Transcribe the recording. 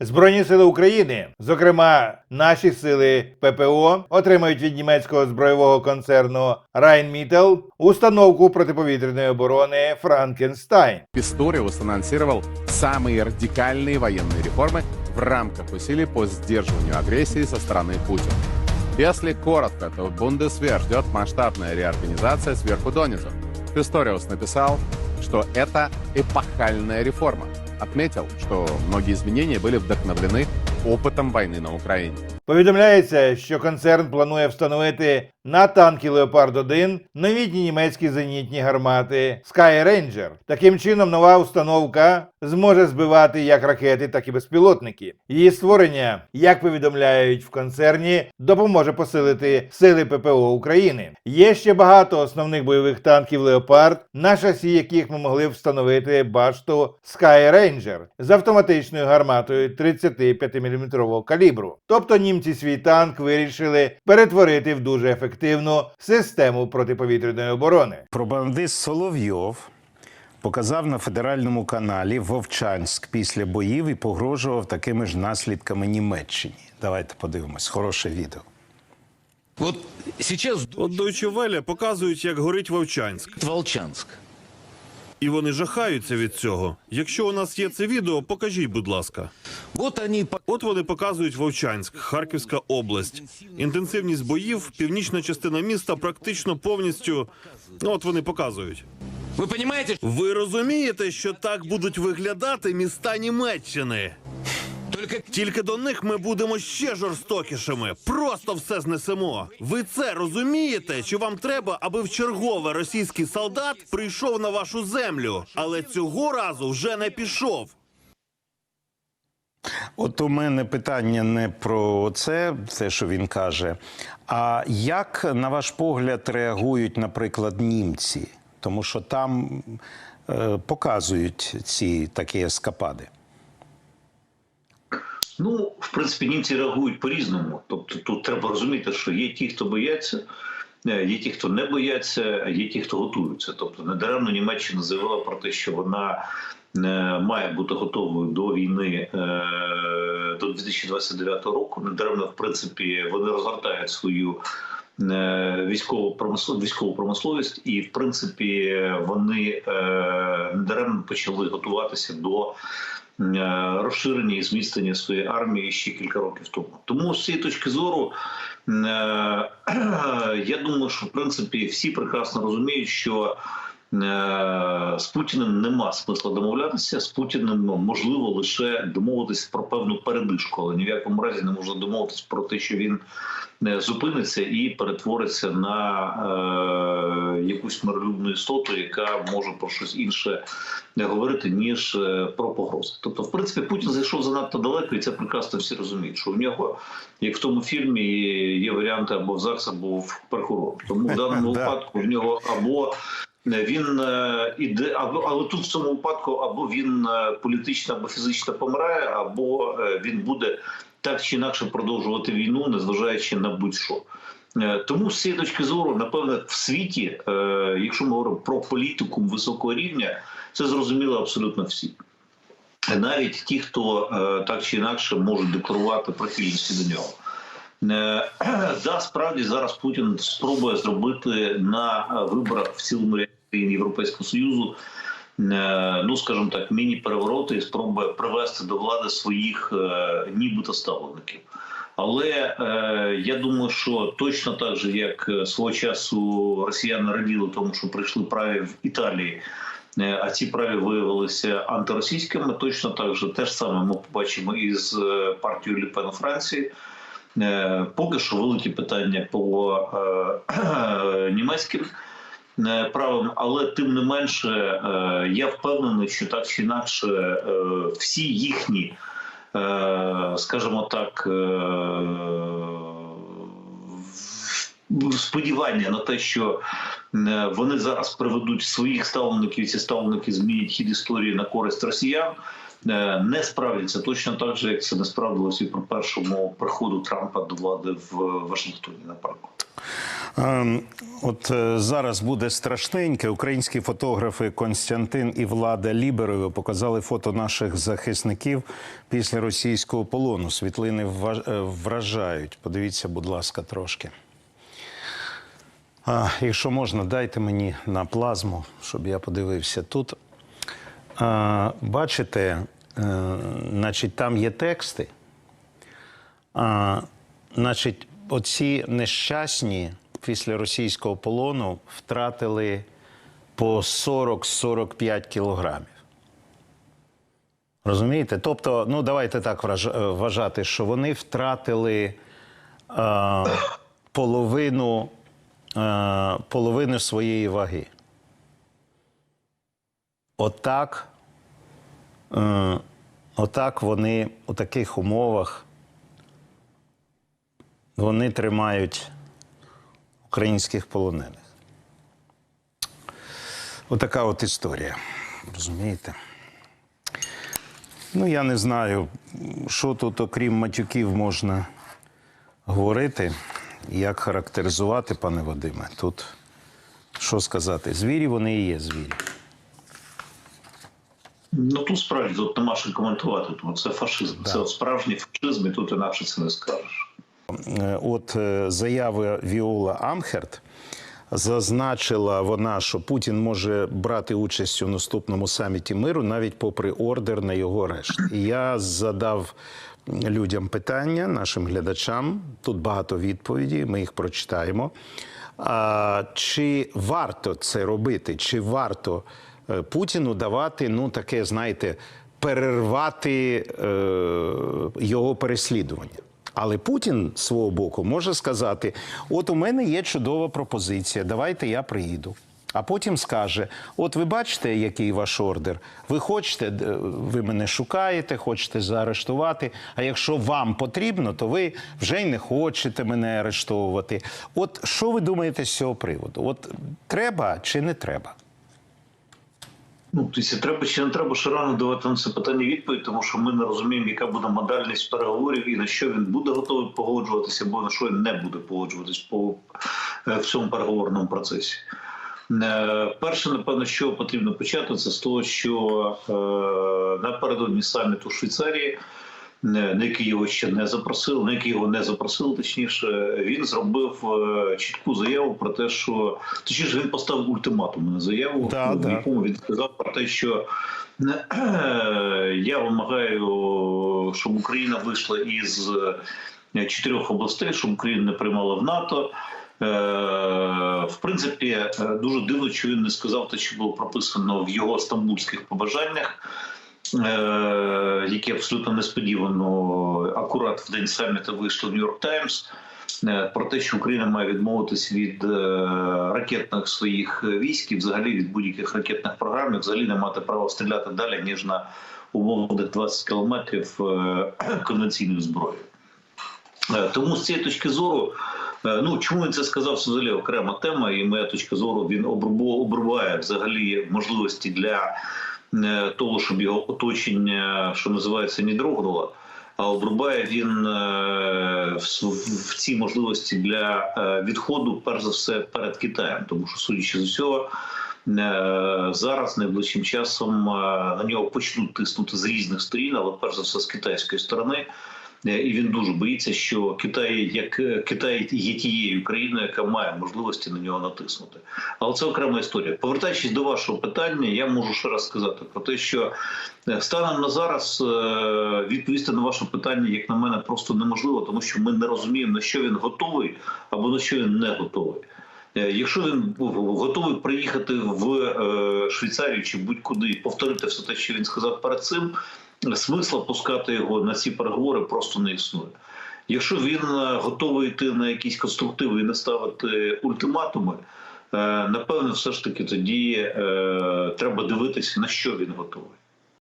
Збройні сили України, зокрема наші сили ППО, отримають від німецького збройового концерну Rheinmetall установку протиповітряної оборони Франкенстайн. Писториус анонсировал самые радикальные военные реформы в рамках усилий по сдерживанию агрессии со стороны Путина. Если коротко, то Бундесвер ждет масштабная реорганизация сверху донизу. Писториус написал, что это эпохальная реформа. Отметил, что многие изменения были вдохновлены опытом войны на Украине. Повідомляється, що концерн планує встановити на танки Леопард 1 новітні німецькі зенітні гармати Sky Ranger. Таким чином, нова установка зможе збивати як ракети, так і безпілотники. Її створення, як повідомляють в концерні, допоможе посилити сили ППО України. Є ще багато основних бойових танків Леопард, на шасі яких ми могли встановити башту Sky Ranger з автоматичною гарматою 35 мм калібру. Тобто німці свій танк вирішили перетворити в дуже ефективну систему протиповітряної оборони. Пропагандист Соловйов показав на федеральному каналі Вовчанськ після боїв і погрожував такими ж наслідками Німеччині. Давайте подивимось. Хороше відео. Вот сейчас От Deutsche Welle показують, як горить Вовчанськ, Волчанск. І вони жахаються від цього. Якщо у нас є це відео, покажіть, будь ласка. От вони показують Вовчанськ, Харківська область. Інтенсивність боїв, північна частина міста практично повністю. Ну, От вони показують. Ви розумієте, що так будуть виглядати міста Німеччини? Только Тільки до них ми будемо ще жорстокішими. Просто все знесемо. Ви це розумієте? Чи вам треба, аби в чергове російський солдат прийшов на вашу землю, але цього разу вже не пішов? От у мене питання не про це, те, що він каже. А як, на ваш погляд, реагують, наприклад, німці? Тому що там е, показують ці такі ескапади. Ну, в принципі, німці реагують по-різному. Тобто, тут треба розуміти, що є ті, хто бояться, е, є ті, хто не бояться, а є ті, хто готуються. Тобто, недаремно Німеччина заявила про те, що вона е, має бути готовою до війни е, до 2029 року. Недаремно, в принципі, вони розгортають свою. Військову промисловість, і в принципі вони недаремно почали готуватися до розширення і зміцнення своєї армії ще кілька років тому. Тому з цієї точки зору е, я думаю, що в принципі всі прекрасно розуміють, що е, з Путіним нема смисла домовлятися. З Путіним можливо лише домовитися про певну передишку, але ні в якому разі не можна домовитися про те, що він е, зупиниться і перетвориться на е, якусь миролюбну істоту, яка може про щось інше говорити ніж е, про погрози. Тобто, в принципі, Путін зайшов занадто далеко, і це прекрасно всі розуміють, що у нього, як в тому фільмі, є варіанти або в ЗАГС, або в прокурор. Тому в даному випадку в нього або він е, іде, або але тут в цьому випадку або він е, політично або фізично помирає, або е, він буде так чи інакше продовжувати війну, незважаючи на будь-що. Е, Тому з цієї точки зору, напевне, в світі, е, якщо ми говоримо про політику високого рівня, це зрозуміло абсолютно всі. Навіть ті, хто е, так чи інакше можуть декларувати прихильності до нього. Е, Да, справді зараз Путін спробує зробити на е, виборах в цілому ряді країн Європейського Союзу, е, ну скажімо так, міні-перевороти і спробує привести до влади своїх е, нібито ставлеників. Але е, я думаю, що точно так же, як е, свого часу росіяни раділи тому, що прийшли праві в Італії, е, а ці праві виявилися антиросійськими, точно так же те ж саме ми побачимо із е, партією Ліпен Франції. Е, Поки що великі питання по е, німецьким е, але тим не менше, е, я впевнений, що так чи інакше е, всі їхні, е, скажімо так, сподівання на те, що вони зараз приведуть своїх ставлеників, і ці ставленики змінять хід історії на користь росіян. Не справляться точно так же, як це не справдилося і при першому приходу Трампа до влади в Вашингтоні, наприклад. Ем, От е, зараз буде страшненьке. Українські фотографи Константин і Влада Ліберови показали фото наших захисників після російського полону. Світлини е, вражають. Подивіться, будь ласка, трошки. А, якщо можна, дайте мені на плазму, щоб я подивився тут. А, бачите, е, значить, там є тексти. А, значить, оці нещасні після російського полону втратили по 40-45 кілограмів. Розумієте? Тобто, ну давайте так е, вважати, що вони втратили е, половину, е, половину своєї ваги. Отак, е, отак вони у таких умовах вони тримають українських полонених. Отака от історія. Розумієте? Ну, я не знаю, що тут, окрім матюків, можна говорити, як характеризувати, пане Вадиме. Тут що сказати? Звірі вони і є звірі. Ну тут справді тут нема що коментувати. Тому це фашизм. Це от справжній фашизм, і тут інакше це не скажеш. Е, От е, заяви Віола Амхерт зазначила вона, що Путін може брати участь у наступному саміті миру, навіть попри ордер на його арешт. Я задав людям питання, нашим глядачам. Тут багато відповідей, ми їх прочитаємо. А, чи варто це робити? Чи варто е, Путіну давати, ну таке, знаєте, перервати е, його переслідування? Але Путін свого боку може сказати: от у мене є чудова пропозиція, давайте я приїду. А потім скаже: От ви бачите, який ваш ордер? Ви хочете, е, ви мене шукаєте, хочете заарештувати. А якщо вам потрібно, то ви вже й не хочете мене арештовувати. От що ви думаєте з цього приводу? От треба чи не треба? Ну, тобто, треба чи не треба ще рано давати на це питання відповідь, тому що ми не розуміємо, яка буде модальність переговорів і на що він буде готовий погоджуватися, або на що він не буде погоджуватись по е, цьому переговорному процесі. Е, Перше, напевно, що потрібно почати, це з того, що е, напередодні саміту Швейцарії, на який його ще не запросили, на який його не запросили, точніше, він зробив е, чітку заяву про те, що точніше він поставив ультиматум на заяву, Да, в да. якому він сказав про те, що е, я вимагаю, щоб Україна вийшла із е, чотирьох областей, щоб Україна не приймала в НАТО. В принципі, дуже дивно, що він не сказав те, що було прописано в його стамбульських побажаннях, е, які абсолютно несподівано акурат в день саміту вийшло в Нью-Йорк Таймс. е, Про те, що Україна має відмовитись від е, ракетних своїх військ і взагалі від будь-яких ракетних програм, і взагалі не мати права стріляти далі ніж на умовних 20 кілометрів конвенційною зброєю. Тому з цієї точки зору, ну чому він це сказав, це взагалі окрема тема, і моя точка зору він обрубає взагалі можливості для того, щоб його оточення, що називається, не дрогнуло. А обрубає він е, в, ці можливості для е, відходу, перш за все, перед Китаєм, тому що, судячи з усього, е, зараз найближчим часом е, на нього почнуть тиснути з різних сторін, але перш за все з китайської сторони. Е, І він дуже боїться, що Китай, як е, Китай є тією країною, яка має можливості на нього натиснути. Але це окрема історія. Повертаючись до вашого питання, я можу ще раз сказати про те, що е, станом на зараз відповісти на ваше питання, як на мене, просто неможливо, тому що ми не розуміємо на що він готовий або на що він не готовий. Якщо він готовий приїхати в Швейцарію чи будь-куди повторити все те, що він сказав перед цим, смисла пускати його на ці переговори просто не існує. Якщо він е, готовий йти на якісь конструктиви і не ставити ультиматуми, е, напевно, все ж таки тоді е, треба дивитися, на що він готовий.